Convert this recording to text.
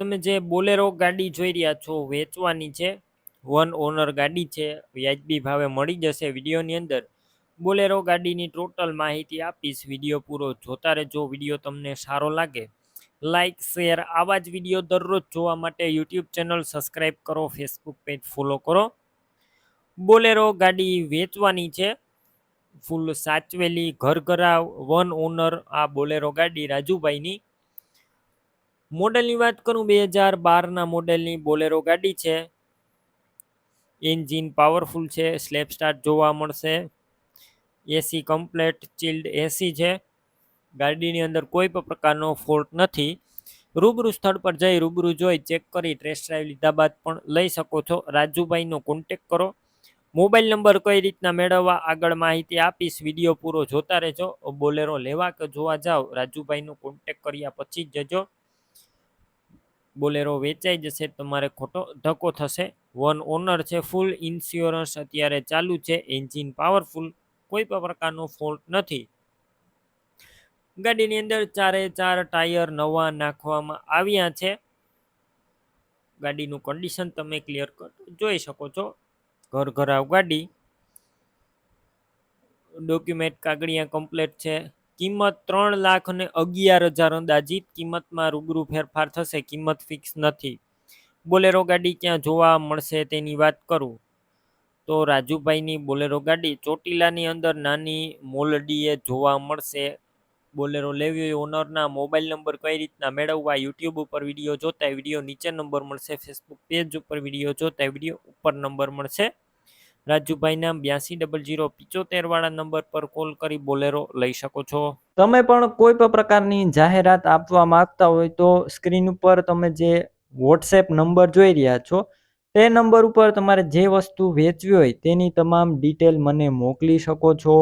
તમે જે બોલેરો ગાડી જોઈ રહ્યા છો વેચવાની છે, વન ઓનર ગાડી છે, વ્યાજબી ભાવે મળી જશે વિડીયોની અંદર. બોલેરો ગાડીની ટોટલ માહિતી આપીશ, વીડિયો પૂરો જોતા રહેજો, વીડિયો તમને સારો લાગે. લાઇક શેર આવા જ વીડિયો દરરોજ જોવા માટે યુટ્યુબ ચેનલ સબસ્ક્રાઈબ કરો, ફેસબુક પેજ ફોલો કરો. બોલેરો ગાડી વેચવાની છે, ફૂલ સાચવેલી ઘર ઘરા વન ઓનર આ બોલેરો ગાડી રાજુભાઈની. મોડેલની વાત કરું, બે હજાર બારના મોડેલની બોલેરો ગાડી છે. એન્જિન પાવરફુલ છે સ્લેપ સ્ટાર્ટ જોવા મળશે. એસી કમ્પ્લેટ, ચિલ્ડ એસી છે. ગાડીની અંદર કોઈ પણ પ્રકારનો ફોલ્ટ નથી. રૂબરૂ સ્થળ પર જઈ રૂબરૂ જોઈ ચેક કરી, ટેસ્ટ ડ્રાઈવ લીધા બાદ પણ લઈ શકો છો. રાજુભાઈનો કોન્ટેક કરો. મોબાઈલ નંબર કઈ રીતના મેળવવા આગળ માહિતી આપીશ. વીડિયો પૂરો જોતા રહેજો. બોલેરો લેવા કે જોવા જાઓ. રાજુભાઈનો કોન્ટેક કર્યા પછી જ જજો. બોલેરો વેચાઈ જશે તમારે ખોટો ધક્કો થશે. વન ઓનર છે, ફૂલ ઇન્સ્યોરન્સ અત્યારે ચાલુ છે, એન્જિન પાવરફુલ, કોઈ પણ પ્રકારનો ફોલ્ટ નથી. ગાડીની અંદર ચારે ચાર ટાયર નવા નાખવામાં આવ્યા છે. ગાડીનું કન્ડિશન તમે ક્લિયર જોઈ શકો છો. ઘર ઘરાવ ગાડી. ડોક્યુમેન્ટ કાગળિયા કમ્પ્લેટ છે. કિંમત ત્રણ લાખ અને અગિયાર હજાર અંદાજિત. કિંમતમાં રૂબરૂ ફેરફાર થશે, કિંમત ફિક્સ નથી. બોલેરો ગાડી ક્યાં જોવા મળશે તેની વાત કરું. તો રાજુભાઈની બોલેરો ગાડી ચોટીલાની અંદર નાની મોલડીએ જોવા મળશે. બોલેરો લેવી હોય ઓનરના મોબાઈલ નંબર કઈ રીતના મેળવવા, યુટ્યુબ ઉપર વીડિયો જોતા વીડિયો નીચે નંબર મળશે, ફેસબુક પેજ ઉપર વીડિયો જોતા વીડિયો ઉપર નંબર મળશે. રાજુભાઈના બ્યાસી ડબલ જીરો પિચોતેર વાળા નંબર પર કોલ કરી બોલેરો લઈ શકો છો. તમે પણ કોઈ પણ પ્રકારની જાહેરાત આપવા માંગતા હોય તો સ્ક્રીન ઉપર તમે જે વોટ્સએપ નંબર જોઈ રહ્યા છો, તે નંબર ઉપર તમારે જે વસ્તુ વેચવી હોય તેની તમામ ડિટેલ મને મોકલી શકો છો.